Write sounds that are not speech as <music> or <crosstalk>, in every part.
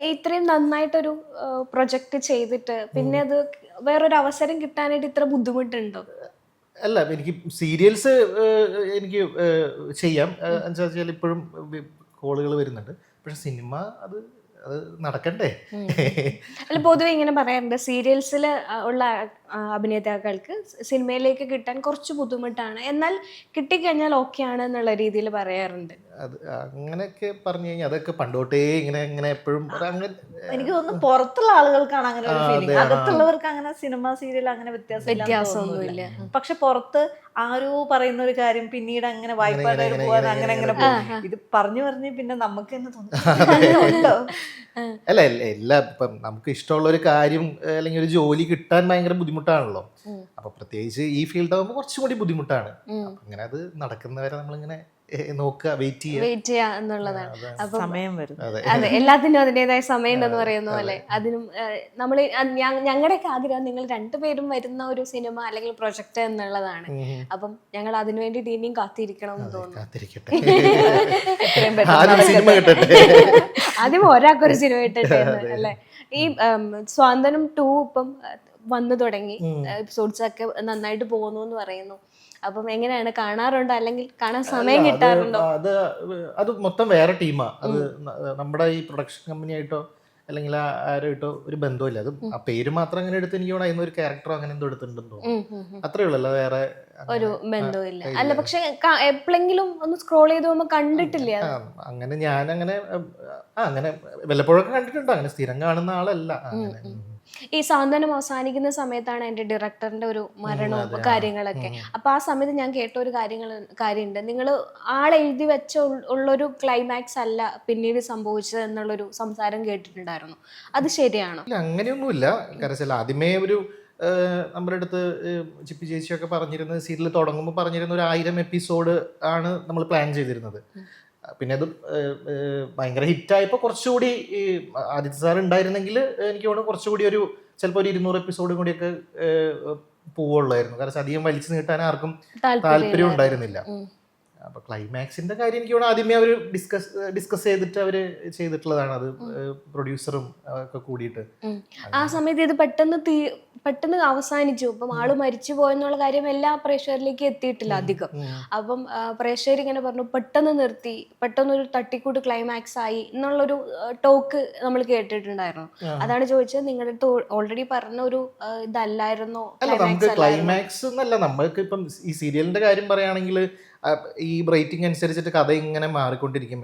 ഇത്രയും നന്നായിട്ടൊരു പ്രൊജക്ട് ചെയ്തിട്ട് പിന്നെ അത് വേറൊരു അവസരം കിട്ടാനായിട്ട് ഇത്ര ബുദ്ധിമുട്ടുണ്ടോ? അല്ല എനിക്ക് സീരിയൽസ് എനിക്ക് ചെയ്യാം. എന്താ എന്ന് വെച്ചാൽ ഇപ്പോഴും കോളുകൾ വരുന്നുണ്ട്. പക്ഷെ സിനിമ അത് അത് നടക്കണ്ടേ? അല്ല പൊതുവെ ഇങ്ങനെ പറയാറുണ്ട്. സീരിയൽസിൽ ഉള്ള അഭിനേതാക്കൾക്ക് സിനിമയിലേക്ക് കിട്ടാൻ കുറച്ച് ബുദ്ധിമുട്ടാണ്. എന്നാൽ കിട്ടിക്കഴിഞ്ഞാൽ ഓക്കെ ആണ് എന്നുള്ള രീതിയിൽ പറയാറുണ്ട്. അത് അങ്ങനെയൊക്കെ പറഞ്ഞു കഴിഞ്ഞാൽ അതൊക്കെ പണ്ടോട്ടേ ഇങ്ങനെ ഇങ്ങനെ എപ്പോഴും എനിക്ക് തോന്നുന്നു പുറത്തുള്ള ആളുകൾക്കാണ് അങ്ങനെ ഒരു ഫീലിംഗ് അകത്തുള്ളവർക്ക് അങ്ങനെ സിനിമ സീരിയൽ അങ്ങനെ വ്യത്യാസം വ്യത്യാസമൊന്നുമില്ല. പക്ഷെ പുറത്ത് ആരോ പറയുന്ന ഒരു കാര്യം പിന്നീട് അങ്ങനെ പോകാൻ അങ്ങനെ അങ്ങനെ ഇങ്ങനെ. പോകും ഇത് പറഞ്ഞു പറഞ്ഞ് പിന്നെ നമുക്ക് തന്നെ തോന്നും. അങ്ങനെ <laughs> ഉണ്ടോ? അല്ല എല്ല- ഇപ്പം നമുക്ക് ഇഷ്ടമുള്ള ഒരു കാര്യം അല്ലെങ്കിൽ ഒരു ജോലി കിട്ടാൻ ഭയങ്കര ബുദ്ധിമുട്ടാണല്ലോ. അപ്പൊ പ്രത്യേകിച്ച് ഈ ഫീൽഡ് ആകുമ്പോൾ കുറച്ചും കൂടി ബുദ്ധിമുട്ടാണ്. അങ്ങനെ അത് നടക്കുന്നവരെ നമ്മളിങ്ങനെ നോക്കുക വെയിറ്റ് ചെയ്യുക. വെയിറ്റ് ചെയ്യുക എന്നുള്ളതാണ്. അപ്പം സമയം വരും അതെ. <laughs> എല്ലാത്തിനും അതിന്റെതായ സമയം ഉണ്ടെന്ന് പറയുന്ന പോലെ അതിനും നമ്മൾ ഞങ്ങളുടെയൊക്കെ ആഗ്രഹം നിങ്ങൾ രണ്ടുപേരും വരുന്ന ഒരു സിനിമ അല്ലെങ്കിൽ പ്രൊജക്ട് എന്നുള്ളതാണ്. അപ്പം ഞങ്ങൾ അതിനു വേണ്ടിയിട്ട് ഇനിയും കാത്തിരിക്കണം എന്ന് തോന്നുന്നു. കാത്തിരിക്കട്ടെ. <laughs> ആദ്യം സിനിമ കിട്ടട്ടെ. <laughs> ആദ്യം ഒരാൾക്കൊരു സിനിമ ഇട്ടിട്ട് എന്ന് അല്ലേ? ഈ സ്വാതന്ത്ര്യം സ്വാന്തനം ടു ഇപ്പം വന്നു തുടങ്ങി. എപ്പിസോഡ്സ് ഒക്കെ നന്നായിട്ട് പോകുന്നു എന്ന് പറയുന്നു. അപ്പം എങ്ങനെയാണ്? കാണാറുണ്ടോ? അല്ലെങ്കിൽ കാണാൻ സമയം കിട്ടാറുണ്ടോ? അത് അത് മൊത്തം വേറെ ടീമാ. അത് നമ്മുടെ ഈ പ്രൊഡക്ഷൻ കമ്പനി ആയിട്ടോ അല്ലെങ്കിൽ ആ ആരുമായിട്ടോ ഒരു ബന്ധമില്ല അത് ആ പേര് മാത്രം അങ്ങനെ എടുത്ത് എനിക്ക് അതിന് ഒരു ക്യാരക്ടറോ അങ്ങനെ എന്തോ എടുത്തിട്ടുണ്ടോ. അത്രേ ഉള്ളല്ലോ വേറെ ഒരു ബന്ധവുമില്ല. അല്ല പക്ഷെ എപ്പോഴെങ്കിലും ഒന്ന് സ്ക്രോൾ ചെയ്ത് പോകുമ്പോ കണ്ടിട്ടില്ല അങ്ങനെ ഞാൻ അങ്ങനെ ആ അങ്ങനെ വല്ലപ്പോഴൊക്കെ കണ്ടിട്ടുണ്ട്? അങ്ങനെ സ്ഥിരം കാണുന്ന ആളല്ല. അങ്ങനെ. ഈ സാന്ത്വനം അവസാനിക്കുന്ന സമയത്താണ് എന്റെ ഡിറക്ടറിന്റെ ഒരു മരണവും കാര്യങ്ങളൊക്കെ. അപ്പൊ ആ സമയത്ത് ഞാൻ കേട്ട ഒരു കാര്യങ്ങൾ കാര്യമുണ്ട്. നിങ്ങൾ ആളെഴുതി വെച്ച ഉൾ- ഉള്ളൊരു ക്ലൈമാക്സ് അല്ല പിന്നീട് സംഭവിച്ചത് എന്നുള്ളൊരു സംസാരം കേട്ടിട്ടുണ്ടായിരുന്നു. അത് ശരിയാണോ? അങ്ങനെയൊന്നുമില്ല. കാരണം ആദ്യമേ ഒരു നമ്മുടെ അടുത്ത് ചിപ്പി ചേച്ചിയൊക്കെ പറഞ്ഞിരുന്നത് സീരിയൽ തുടങ്ങുമ്പോൾ പറഞ്ഞിരുന്ന ഒരു ആയിരം എപ്പിസോഡ് ആണ് നമ്മൾ പ്ലാൻ ചെയ്തിരുന്നത്. പിന്നെ അത് ഭയങ്കര ഹിറ്റായപ്പോൾ കുറച്ചുകൂടി ഈ ആദിത്യ സാർ ഉണ്ടായിരുന്നെങ്കിൽ എനിക്ക് തോന്നുന്നു കുറച്ചുകൂടി ഒരു ചിലപ്പോൾ ഒരു ഇരുന്നൂറ് എപ്പിസോഡും കൂടിയൊക്കെ പോവുള്ളായിരുന്നു കാരണം അധികം വലിച്ചു നീട്ടാൻ ആർക്കും താല്പര്യം ഉണ്ടായിരുന്നില്ല. ഉം. അപ്പൊ ക്ലൈമാക്സിന്റെ കാര്യം എനിക്ക് തോന്നുന്നു ആദ്യമേ അവർ ഡിസ്കസ് ഡിസ്കസ് ചെയ്തിട്ട് അവർ ചെയ്തിട്ടുള്ളതാണ്. അത് പ്രൊഡ്യൂസറും ഒക്കെ കൂടിയിട്ട്. ആ സമയത്ത് ഇത് പെട്ടെന്ന് തീ പെട്ടെന്ന് അവസാനിച്ചു. അപ്പം ആൾ മരിച്ചു പോയെന്നുള്ള കാര്യം എല്ലാ പ്രേക്ഷകരിലേക്ക് എത്തിയിട്ടില്ല അധികം. അപ്പം പ്രേക്ഷകർ ഇങ്ങനെ പറഞ്ഞു പെട്ടെന്ന് നിർത്തി പെട്ടെന്ന് ഒരു തട്ടിക്കൂട്ട് ക്ലൈമാക്സ് ആയി എന്നുള്ളൊരു ടോക്ക് നമ്മൾ കേട്ടിട്ടുണ്ടായിരുന്നു. അതാണ് ചോദിച്ചത്. നിങ്ങളുടെ അടുത്ത് ഓൾറെഡി പറഞ്ഞ ഒരു ഇതല്ലായിരുന്നോ? ക്ലൈമാക്സ് എന്നല്ല നമ്മൾക്ക് ഇപ്പം ഈ സീരിയലിന്റെ കാര്യം പറയുകയാണെങ്കിൽ ഈ റേറ്റിംഗ് അനുസരിച്ചിട്ട് കഥ ഇങ്ങനെ മാറിക്കൊണ്ടിരിക്കും.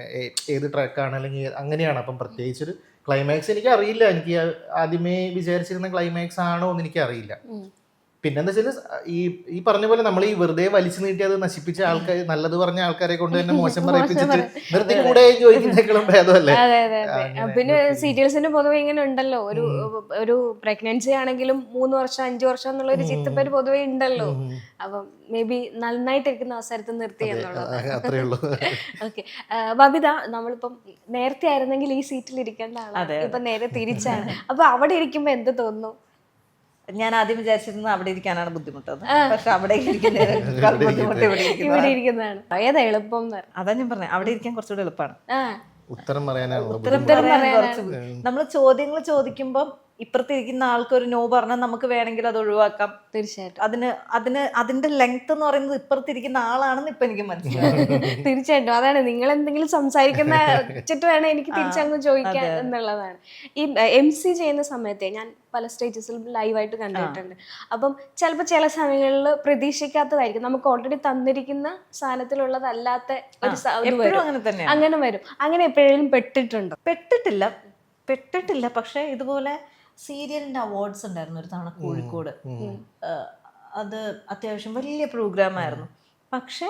ഏത് ട്രാക്കാണ് അല്ലെങ്കിൽ അങ്ങനെയാണ്. അപ്പം പ്രത്യേകിച്ച് ഒരു ക്ലൈമാക്സ് എനിക്ക് അറിയില്ല എനിക്ക് ആദ്യമേ വിചാരിച്ചിരുന്ന ക്ലൈമാക്സ് ആണോ എന്ന് എനിക്ക് അറിയില്ല ഉം. പിന്നെന്താ വെച്ചാൽ ഈ ഈ പറഞ്ഞ പോലെ നമ്മൾ ഈ വെറുതെ വലിച്ചു നീട്ടി അത് നശിപ്പിച്ച ആൾക്കാർ നല്ലത് പറഞ്ഞ ആൾക്കാരെ കൊണ്ട് തന്നെ മോശം പറയിപ്പിച്ചിട്ട് നിർത്തി കൂടെ ചോദിക്കുന്നേക്കാളും ഭേദമല്ലേ? അതെ അതെ അതെ. പിന്നെ സീരിയൽസിന് പൊതുവെ ഇങ്ങനെ ഉണ്ടല്ലോ. ഒരു ഒരു പ്രഗ്നൻസി ആണെങ്കിലും മൂന്ന് വർഷം അഞ്ചു വർഷം എന്നുള്ള ഒരു ചിത്തപ്പേര് പൊതുവെ ഉണ്ടല്ലോ. അപ്പം മേ ബി നന്നായിട്ടിരിക്കുന്ന അവസരത്തിൽ നിർത്തി എന്നുള്ളത്. ആ, അത്രേ ഉള്ളൂ. ഓക്കെ. ബബിത നമ്മളിപ്പം നേരത്തെ ആയിരുന്നെങ്കിൽ ഈ സീറ്റിൽ ഇരിക്കേണ്ട ആളാണ് ഇപ്പൊ നേരെ തിരിച്ചാണ്. അപ്പൊ അവിടെ ഇരിക്കുമ്പോ എന്ത് തോന്നുന്നു ഞാൻ ആദ്യം വിചാരിച്ചിരുന്നത് അവിടെ ഇരിക്കാനാണ് ബുദ്ധിമുട്ടെന്ന് പക്ഷെ അവിടെ ഇരിക്കുന്നതിനേക്കാൾ <laughs> ബുദ്ധിമുട്ട് ഇവിടെ ഇരിക്കുന്നതാണ്. ഏതാ എളുപ്പം അതാ ഞാൻ പറഞ്ഞത് അവിടെ ഇരിക്കാൻ കുറച്ചുകൂടി എളുപ്പമാണ് ആ. ഉത്തരം പറയാനാണ് ഉത്തരം പറയാൻ കുറച്ച് നമ്മൾ ചോദ്യങ്ങൾ ചോദിക്കുമ്പോൾ ഇപ്പുറത്തിരിക്കുന്ന ആൾക്ക് ഒരു നോ പറഞ്ഞാൽ നമുക്ക് വേണമെങ്കിൽ അത് ഒഴിവാക്കാം. തീർച്ചയായിട്ടും. അതിന് അതിന് അതിന്റെ ലെങ്ത് എന്ന് പറയുന്നത് ഇപ്പുറത്തിരിക്കുന്ന ആളാണെന്ന് ഇപ്പൊ എനിക്ക് മനസ്സിലായി. <laughs> തീർച്ചയായിട്ടും. അതാണ് നിങ്ങൾ എന്തെങ്കിലും സംസാരിക്കുന്ന വെച്ചിട്ട് വേണം എനിക്ക് തിരിച്ചങ്ങ് ചോദിക്കാൻ എന്നുള്ളതാണ്. ഈ എം സി ചെയ്യുന്ന സമയത്തെ ഞാൻ പല സ്റ്റേജസിലും ലൈവായിട്ട് കണ്ടിട്ടുണ്ട്. അപ്പം ചിലപ്പോൾ ചില സമയങ്ങളിൽ പ്രതീക്ഷിക്കാത്തതായിരിക്കും. നമുക്ക് ഓൾറെഡി തന്നിരിക്കുന്ന സാധനത്തിലുള്ളതല്ലാത്ത ഒരു അങ്ങനെ വരും. അങ്ങനെ എപ്പോഴും പെട്ടിട്ടുണ്ടോ? പെട്ടിട്ടില്ല. പെട്ടിട്ടില്ല. പക്ഷെ ഇതുപോലെ സീരിയലിന്റെ അവാർഡ്സ് ഉണ്ടായിരുന്നു ഒരു തവണ കോഴിക്കോട്. അത് അത്യാവശ്യം വലിയ പ്രോഗ്രാം ആയിരുന്നു. പക്ഷെ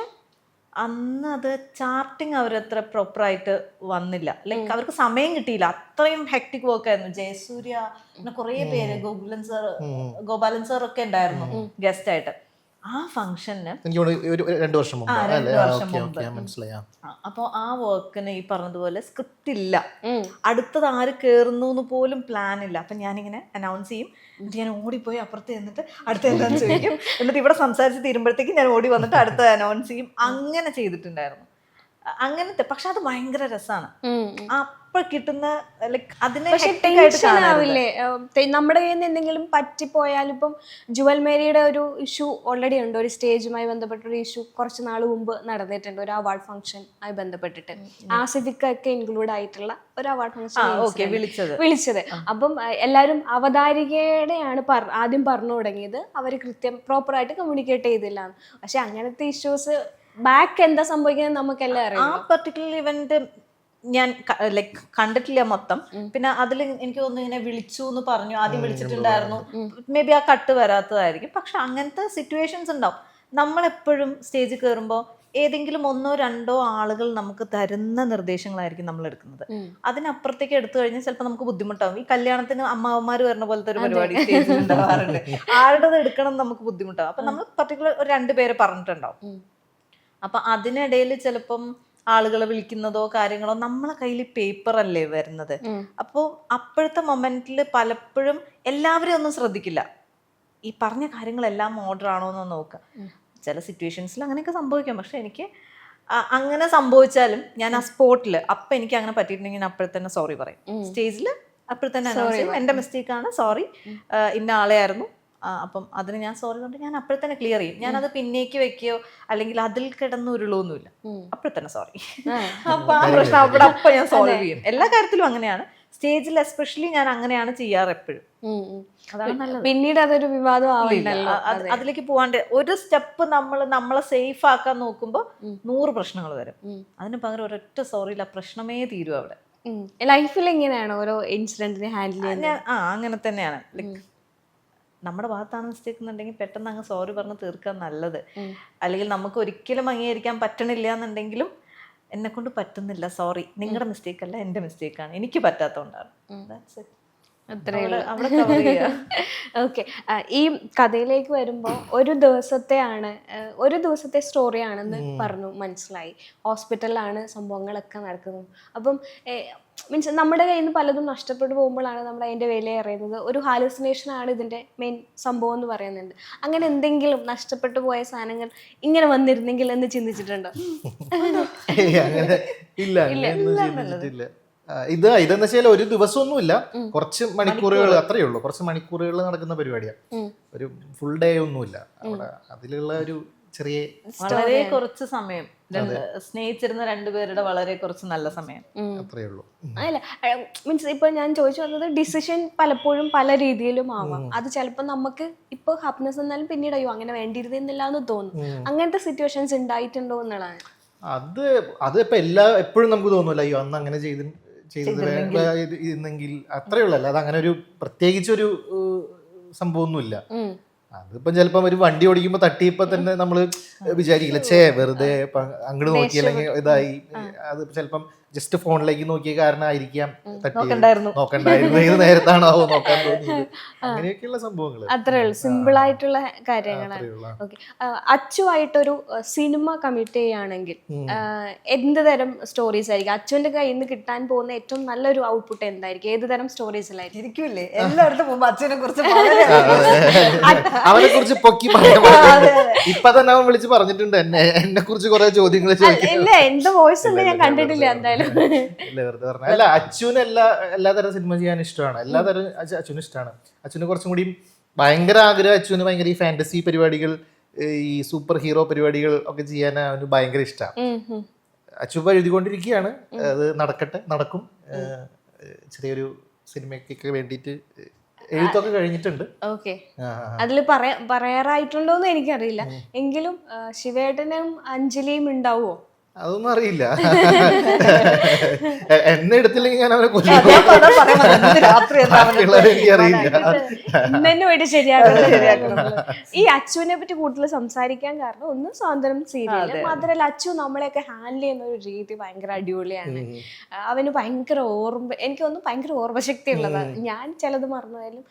അന്ന് അത് ചാർട്ടിങ് അവരത്ര പ്രോപ്പറായിട്ട് വന്നില്ല. ലൈക്ക് അവർക്ക് സമയം കിട്ടിയില്ല. അത്രയും ഹെക്ടിക് വർക്ക് ആയിരുന്നു. ജയസൂര്യ പിന്നെ കുറേ പേര് ഗോകുലൻ സാർ ഗോപാലൻ സാർ ഒക്കെ ഉണ്ടായിരുന്നു ഗസ്റ്റ് ആയിട്ട്. ആ ഫംഗ്ഷന് എനിക്ക് ഒരു ഒരു രണ്ട് വർഷം മുമ്പ് ആ, മനസ്സിലായി. അപ്പോൾ വർക്കിന് ഈ പറഞ്ഞതുപോലെ സ്ക്രിപ്റ്റ് ഇല്ല. അടുത്തത് ആര് കേറുന്നു എന്ന് പോലും പ്ലാൻ ഇല്ല. അപ്പം ഞാനിങ്ങനെ അനൗൺസ് ചെയ്യും. എന്നിട്ട് ഞാൻ ഓടിപ്പോയി അപ്പുറത്ത് എന്നിട്ട് അടുത്ത എന്താണെന്ന് ചോദിക്കും. എന്നിട്ട് ഇവിടെ സംസാരിച്ച് തീരുമ്പോഴത്തേക്ക് ഞാൻ ഓടി വന്നിട്ട് അടുത്ത അനൗൺസ് ചെയ്യും. അങ്ങനെ ചെയ്തിട്ടുണ്ടായിരുന്നു. അങ്ങനത്തെ പക്ഷെ അത് ഭയങ്കര രസമാണ് ആ അപ്പൊ കിട്ടുന്ന അതിനെ ടെൻഷൻ ആവില്ലേ? നമ്മുടെ കയ്യിൽ നിന്ന് എന്തെങ്കിലും പറ്റിപ്പോയാൽ ഇപ്പം ജുവൽ മേരിയുടെ ഒരു ഇഷ്യൂ ഓൾറെഡി ഉണ്ട്. ഒരു സ്റ്റേജുമായി ബന്ധപ്പെട്ട ഒരു ഇഷ്യൂ കുറച്ച് നാൾ മുമ്പ് നടന്നിട്ടുണ്ട്. ഒരു അവാർഡ് ഫംഗ്ഷൻ ആയി ബന്ധപ്പെട്ടിട്ട്. ആസിഫിക്ക ഒക്കെ ഇൻക്ലൂഡ് ആയിട്ടുള്ള ഒരു അവാർഡ് ആ ഫംഗ്ഷൻ വിളിച്ചത്. വിളിച്ചത്. അപ്പം എല്ലാരും എല്ലാവരും അവതാരികയുടെയാണ് ആദ്യം പറഞ്ഞു തുടങ്ങിയത്. അവർ കൃത്യം പ്രോപ്പറായിട്ട് കമ്മ്യൂണിക്കേറ്റ് ചെയ്തില്ല. പക്ഷെ അങ്ങനത്തെ ഇഷ്യൂസ് ബാക്ക് എന്താ സംഭവിക്കുന്നത് നമുക്കെല്ലാം ആ അറിയാം. പെർട്ടിക്കുലർ ഇവന്റ് ഞാൻ ലൈക് കണ്ടിട്ടില്ല മൊത്തം. പിന്നെ അതിൽ എനിക്ക് തോന്നുന്നു ഇങ്ങനെ വിളിച്ചു എന്ന് പറഞ്ഞു. ആദ്യം വിളിച്ചിട്ടുണ്ടായിരുന്നു. മേ ബി ആ കട്ട് വരാത്തതായിരിക്കും. പക്ഷെ അങ്ങനത്തെ സിറ്റുവേഷൻസ് ഉണ്ടാവും. നമ്മളെപ്പോഴും സ്റ്റേജിൽ കയറുമ്പോൾ ഏതെങ്കിലും ഒന്നോ രണ്ടോ ആളുകൾ നമുക്ക് തരുന്ന നിർദ്ദേശങ്ങളായിരിക്കും നമ്മൾ എടുക്കുന്നത്. അതിനപ്പുറത്തേക്ക് എടുത്തു കഴിഞ്ഞാൽ ചിലപ്പോൾ നമുക്ക് ബുദ്ധിമുട്ടാവും. ഈ കല്യാണത്തിന് അമ്മാവന്മാർ വരുന്ന പോലത്തെ ഒരു പരിപാടി സ്റ്റേജിൽ ഉണ്ടാവാറുണ്ട്. <laughs> ആരുടേത് എടുക്കണം എന്ന് നമുക്ക് ബുദ്ധിമുട്ടാവും. അപ്പൊ നമ്മൾ പർട്ടിക്കുലർ ഒരു രണ്ട് പേരെ പറഞ്ഞിട്ടുണ്ടാവും. അപ്പൊ അതിനിടയിൽ ചിലപ്പം ആളുകളെ വിളിക്കുന്നതോ കാര്യങ്ങളോ നമ്മളെ കയ്യിൽ പേപ്പർ അല്ലേ വരുന്നത് അപ്പോൾ അപ്പോഴത്തെ മൊമെന്റിൽ പലപ്പോഴും എല്ലാവരും ഒന്നും ശ്രദ്ധിക്കില്ല. ഈ പറഞ്ഞ കാര്യങ്ങളെല്ലാം ഓർഡർ ആണോ എന്ന് നോക്കുക. ചില സിറ്റുവേഷൻസിൽ അങ്ങനെയൊക്കെ സംഭവിക്കാം. പക്ഷെ എനിക്ക് അങ്ങനെ സംഭവിച്ചാലും ഞാൻ ആ സ്പോട്ടിൽ അപ്പം എനിക്ക് അങ്ങനെ പറ്റിയിട്ടുണ്ടെങ്കിൽ ഞാൻ അപ്പോഴെ തന്നെ സോറി പറയും. സ്റ്റേജിൽ അപ്പോഴെ തന്നെ എന്റെ മിസ്റ്റേക്കാണ് സോറി ഇന്ന ആളെയായിരുന്നു. അപ്പം അതിന് ഞാൻ സോറി കൊണ്ട് ഞാൻ അപ്പോഴെ തന്നെ ക്ലിയർ ചെയ്യും. ഞാൻ അത് പിന്നേക്ക് വെക്കുകയോ അല്ലെങ്കിൽ അതിൽ കിടന്ന് ഉരുളൊന്നുമില്ല. അപ്പോഴെ തന്നെ സോറി അപ്പൊ ആ <laughs> പ്രശ്നം അവിടെ അപ്പൊ ഞാൻ സോൾവ് ചെയ്യും. എല്ലാ കാര്യത്തിലും അങ്ങനെയാണ്. സ്റ്റേജിൽ എസ്പെഷ്യലി ഞാൻ അങ്ങനെയാണ് ചെയ്യാറ് എപ്പോഴും. അതാണ് നല്ലത്. പിന്നീട് അതൊരു വിവാദം അതിലേക്ക് പോവാണ്ട് ഒരു സ്റ്റെപ്പ് നമ്മൾ നമ്മളെ സേഫ് ആക്കാൻ നോക്കുമ്പോൾ നൂറ് പ്രശ്നങ്ങൾ വരും. അതിന് പകരം ഒരൊറ്റ സോറിയില്ല പ്രശ്നമേ തീരും അവിടെ. ലൈഫിൽ എങ്ങനെയാണ് ഓരോ ഇൻസിഡന്റിനെ ഹാൻഡിൽ ചെയ്യുന്നത്? ആ അങ്ങനെ തന്നെയാണ്. ലൈക്ക് നമ്മുടെ ഭാഗത്താണ് മിസ്റ്റേക്ക് എന്നുണ്ടെങ്കിൽ പെട്ടെന്ന് അങ്ങ് സോറി പറഞ്ഞ് തീർക്കാൻ നല്ലത്. അല്ലെങ്കിൽ നമുക്ക് ഒരിക്കലും അംഗീകരിക്കാൻ പറ്റണില്ല എന്നുണ്ടെങ്കിലും എന്നെ കൊണ്ട് പറ്റുന്നില്ല സോറി നിങ്ങളുടെ മിസ്റ്റേക്ക് അല്ല എന്റെ മിസ്റ്റേക്കാണ് എനിക്ക് പറ്റാത്തതുകൊണ്ടാണ്. That's it. ഓക്കെ <laughs> ഈ കഥയിലേക്ക് വരുമ്പോൾ ഒരു ദിവസത്തെയാണ് ആണ് ഒരു ദിവസത്തെ സ്റ്റോറിയാണെന്ന് പറഞ്ഞു മനസ്സിലായി. ഹോസ്പിറ്റലിലാണ് സംഭവങ്ങളൊക്കെ നടക്കുന്നത്. അപ്പം മീൻസ് നമ്മുടെ കയ്യിൽ നിന്ന് പലതും നഷ്ടപ്പെട്ടു പോകുമ്പോഴാണ് നമ്മൾ അതിന്റെ വില അറിയുന്നത്. ഒരു ഹാലുസിനേഷൻ ആണ് ഇതിന്റെ മെയിൻ സംഭവം എന്ന് പറയുന്നുണ്ട്. അങ്ങനെ എന്തെങ്കിലും നഷ്ടപ്പെട്ടു പോയ സാധനങ്ങൾ ഇങ്ങനെ വന്നിരുന്നെങ്കിൽ എന്ന് ചിന്തിച്ചിട്ടുണ്ടോ? <laughs> അങ്ങനെ ഇല്ല. ഇത് ഇതെന്ന് വെച്ചാൽ ഒരു ദിവസമൊന്നുമില്ല. കുറച്ച് മണിക്കൂറുകൾ അത്രയേ ഉള്ളൂ. കുറച്ച് മണിക്കൂറുകൾ നടക്കുന്ന പരിപാടിയാണ് ഒരു ഫുൾ ഡേ ഒന്നുമില്ല. അവിടെ അതിലുള്ള ഒരു ചെറിയ വളരെ കുറച്ച് സമയം. സ്നേഹിച്ചിരുന്ന രണ്ടുപേരുടെ വളരെ കുറച്ച് നല്ല സമയം. അത്രയേ ഉള്ളൂ. അല്ല മീൻസ് ഇപ്പൊ ഞാൻ ചോദിച്ചു വന്നത് ഡിസിഷൻ പലപ്പോഴും പല രീതിയിലും ആവാം. അത് ചിലപ്പോൾ നമുക്ക് ഇപ്പൊ ഹാപ്പിനെസ് എന്നാലും പിന്നീട് അയ്യോ അങ്ങനെ വേണ്ടിയിരുന്നില്ല എന്ന് തോന്നും അങ്ങനത്തെ സിറ്റുവേഷൻസ് ഉണ്ടായിട്ടുണ്ടോ എന്നുള്ളതാണ്. അത് അത് ഇപ്പൊ എല്ലാ എപ്പോഴും നമുക്ക് തോന്നുമല്ലോ അയ്യോ അന്ന് അങ്ങനെ ചെയ്ത് ചെയ്തത് ഇന്നെങ്കിൽ ഇത് ഇരുന്നെങ്കിൽ അത്രേ ഉള്ളൂ. അല്ലാതെ അങ്ങനെ ഒരു പ്രത്യേകിച്ച് ഒരു സംഭവമൊന്നുമില്ല. അതിപ്പം ചിലപ്പം ഒരു വണ്ടി ഓടിക്കുമ്പോ തട്ടിയപ്പോ തന്നെ നമ്മൾ വിചാരിക്കില്ല ചേ വെറുതെ അങ്ങോട്ട് നോക്കി അല്ലെങ്കിൽ ഇതായി. അത് ചിലപ്പം ജസ്റ്റ് ഫോണിലേക്ക് നോക്കിയ കാരണമായിരിക്കാം നോക്കണ്ടായിരുന്നു. നോക്കണ്ടായിരുന്നു. ഏത് നേരത്താണോ നോക്കാൻ തോന്നിയത്. അങ്ങനെയൊക്കെയുള്ള സംഭവങ്ങൾ അത്രേ ഉള്ളൂ. സിമ്പിൾ ആയിട്ടുള്ള കാര്യങ്ങളാണ്. ഓക്കെ. അച്ചുവായിട്ടൊരു സിനിമ കമ്മിറ്റ് ചെയ്യുകയാണെങ്കിൽ എന്ത് തരം സ്റ്റോറീസ് ആയിരിക്കും? അച്ചുവിന്റെ കയ്യിൽ നിന്ന് കിട്ടാൻ പോകുന്ന ഏറ്റവും നല്ലൊരു ഔട്ട്പുട്ട് എന്തായിരിക്കും? ഏത് തരം സ്റ്റോറീസിലായിരിക്കും ഇരിക്കൂലേ എല്ലായിടത്തും പോകുമ്പോ അച്ഛനെ കുറിച്ച് അവനെ കുറിച്ച് പൊക്കി. ഇപ്പൊ തന്നെ അവൻ വിളിച്ച് പറഞ്ഞിട്ടുണ്ട് എന്നെ എന്നെ കുറിച്ച് കുറെ ചോദ്യങ്ങൾ ചോദിക്കും ഇല്ല എന്റെ വോയിസ് ഉണ്ട് ഞാൻ കണ്ടിട്ടില്ല എന്തായാലും. ഇല്ല വെറുതെ പറഞ്ഞ അല്ല അച്ഛന് എല്ലാ എല്ലാ തരം സിനിമ ചെയ്യാൻ ഇഷ്ടമാണ്. എല്ലാ തരം അച്ഛനും ഇഷ്ടമാണ് അച്ഛന് കുറച്ചും കൂടി ഭയങ്കര ആഗ്രഹം അച്ഛന് ഭയങ്കര ഈ ഫാന്റസി പരിപാടികൾ ഈ സൂപ്പർ ഹീറോ പരിപാടികൾ ഒക്കെ ചെയ്യാൻ അവന് ഭയങ്കര ഇഷ്ടമാണ്. അച്ഛൻ ഇപ്പൊ എഴുതിക്കൊണ്ടിരിക്കുകയാണ്. അത് നടക്കട്ടെ നടക്കും. ചെറിയൊരു സിനിമയ്ക്കൊക്കെ വേണ്ടിയിട്ട് എഴുത്തൊക്കെ കഴിഞ്ഞിട്ടുണ്ട്. ഓക്കെ. അതിൽ പറയാ പറയാറായിട്ടുണ്ടോന്ന് എനിക്കറിയില്ല. എങ്കിലും ശിവേട്ടനും അഞ്ജലിയും ഉണ്ടാവുമോ അതൊന്നും അറിയില്ല. എന്നെ എടുത്തില്ലെങ്കിൽ ഞാൻ അവനെ എനിക്കറിയില്ല ശരിയാക്കണം. ഈ അച്ചുവിനെ പറ്റി കൂടുതൽ സംസാരിക്കാൻ കാരണം ഒന്ന് സ്വാതന്ത്ര്യം സീരിയൽ മാത്രമല്ല അച്ചു നമ്മളെയൊക്കെ ഹാൻഡിൽ ചെയ്യുന്ന ഒരു രീതി ഭയങ്കര അടിപൊളിയാണ്. അവന് ഭയങ്കര ഓർമ്മ എനിക്ക് തോന്നുന്നു ഭയങ്കര ഓർമ്മശക്തി ഉള്ളതാണ് ഞാൻ ചിലത് മറന്നുപോയാലും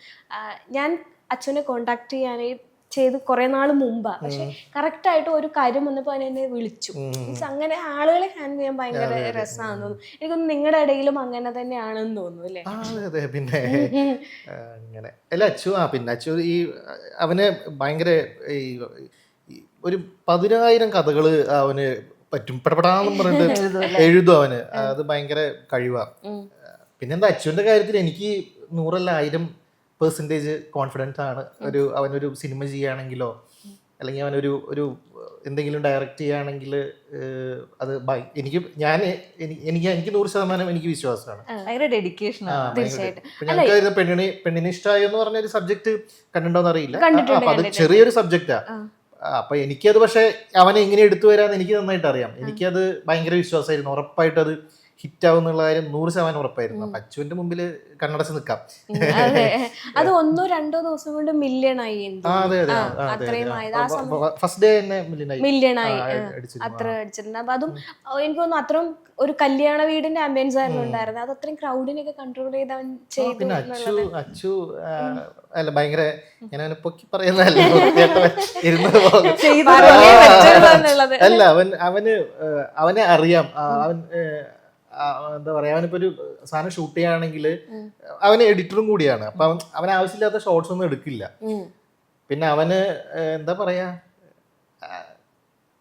ഞാൻ അച്ഛനെ കോണ്ടാക്ട് ചെയ്യാനായി ചെയ്ത് കുറെ നാൾ മുമ്പാ. പക്ഷെ കറക്റ്റ് ആയിട്ട് ഒരു കാര്യം വന്നപ്പോൾ അവൻ എന്നെ വിളിച്ചു. മീൻസ് അങ്ങനെ ആളുകളെ ഹാൻഡിൽ ചെയ്യാൻ ഭയങ്കര രസമാണെന്ന് തോന്നുന്നു എനിക്കൊന്നും നിങ്ങളുടെ ഇടയിലും അങ്ങനെ തന്നെയാണെന്ന് തോന്നുന്നു അല്ലേ? അതെ പിന്നെ ആ, അങ്ങനെ. അല്ല അച്ചു ആ പിന്നെ അച്ചു ഈ അവന് ഭയങ്കര ഈ ഒരു പതിനായിരം കഥകൾ അവന് പറ്റും. പെടപെടാന്നും പറഞ്ഞിട്ട് എഴുതും അവന്. അത് ഭയങ്കര കഴിവാ. പിന്നെന്താ അച്ഛന്റെ കാര്യത്തിൽ എനിക്ക് നൂറല്ല ആയിരം പെർസെന്റേജ് കോൺഫിഡൻസ് ആണ്. ഒരു അവനൊരു സിനിമ ചെയ്യുകയാണെങ്കിലോ അല്ലെങ്കിൽ അവനൊരു ഒരു എന്തെങ്കിലും ഡയറക്റ്റ് ചെയ്യുകയാണെങ്കിൽ അത് ബൈ എനിക്ക് ഞാൻ എനിക്ക് എനിക്ക് നൂറ് ശതമാനം എനിക്ക് വിശ്വാസമാണ്. ഭയങ്കര ഡെഡിക്കേഷൻ ഞങ്ങൾക്ക് പെണ്ണിനെ പെണ്ണിനെ ഇഷ്ടമായി എന്ന് പറഞ്ഞ ഒരു സബ്ജക്ട് കണ്ടിട്ടുണ്ടോന്ന് അറിയില്ല. അപ്പൊ അത്. ചെറിയൊരു സബ്ജക്റ്റാ അപ്പൊ എനിക്കത് പക്ഷെ അവനെ എങ്ങനെ എടുത്തു വരാന്ന് എനിക്ക് നന്നായിട്ട് അറിയാം എനിക്കത് ഭയങ്കര വിശ്വാസമായിരുന്നു. ഉറപ്പായിട്ട് അത് ഹിറ്റ് ആവും എന്നുള്ള കാര്യം നൂറ് ശതമാനം ഉറപ്പായിരുന്നു. അപ്പൊ അച്ചുവിന്റെ മുമ്പിൽ കണ്ണടച്ച് നിൽക്കാം. അതെ. ഒന്നോ രണ്ടോ ദിവസം കൊണ്ട് മില്യൺ ആയി ഫസ്റ്റ് ഡേ തന്നെ മില്യൺ ആയി. അത്ര അടിച്ചിട്ടുണ്ട്. അപ്പൊ അതും എനിക്ക് തോന്നുന്നു അത്രയും ഒരു കല്യാണ വീടിന്റെ ആംബിയൻസ് ആയിരുന്നു ഉണ്ടായിരുന്നത്. അത് അത്രയും ക്രൗഡിനൊക്കെ കൺട്രോൾ ചെയ്ത് അവൻ ചെയ്തു അച്ചു അച്ചു അല്ല ഭയങ്കര ഞാൻ അവനെ പൊക്കി പറയുന്നതല്ല <laughs> അല്ല അവൻ അവന് അവനെ അറിയാം. അവൻ എന്താ പറയാ അവനിപ്പോ ഒരു സാധനം ഷൂട്ട് ചെയ്യുകയാണെങ്കിൽ അവന് എഡിറ്ററും കൂടിയാണ്. അപ്പൊ അവൻ ആവശ്യമില്ലാത്ത ഷോർട്സ് ഒന്നും എടുക്കില്ല. പിന്നെ അവന് എന്താ പറയാ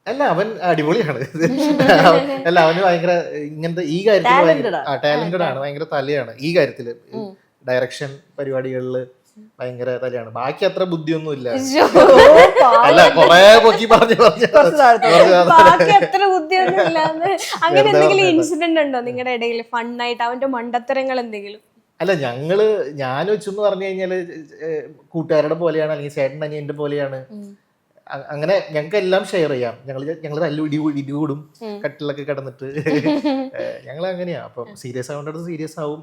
അല്ല അവൻ അടിപൊളിയാണ്. <laughs> അല്ല അവന് ഭയങ്കര ഇങ്ങനത്തെ ഈ കാര്യത്തിൽ. ടാലന്റഡ് ആണ്. ഭയങ്കര തലയാണ് ഈ കാര്യത്തിൽ. ഡയറക്ഷൻ പരിപാടികളിൽ ഭയങ്കര തലയാണ്. ബാക്കി അത്ര ബുദ്ധിയൊന്നും ഇല്ല. അല്ല കൊറേ പൊക്കി പറഞ്ഞു അങ്ങനെ എന്തെങ്കിലും ഇൻസിഡന്റ് ഉണ്ടോ നിങ്ങളുടെ ഇടയിൽ? ഫണ്ണായിട്ട് അവന്റെ മണ്ടത്തരങ്ങൾ എന്തെങ്കിലും? അല്ല ഞങ്ങൾ ഞാൻ വെച്ചെന്ന് പറഞ്ഞു കഴിഞ്ഞാൽ കൂട്ടുകാരുടെ പോലെയാണ് അല്ലെങ്കിൽ ചേട്ടൻ അനിയന്റെ പോലെയാണ്. അങ്ങനെ ഞങ്ങൾക്ക് എല്ലാം ഷെയർ ചെയ്യാം. ഞങ്ങൾ ഞങ്ങൾ നല്ല ഇടി ഇടികൂടും ഇടി കൂടും. കട്ടിലൊക്കെ കിടന്നിട്ട്. ഞങ്ങൾ അങ്ങനെയാ അപ്പം സീരിയസ് ആവേണ്ടത് സീരിയസ് ആവും.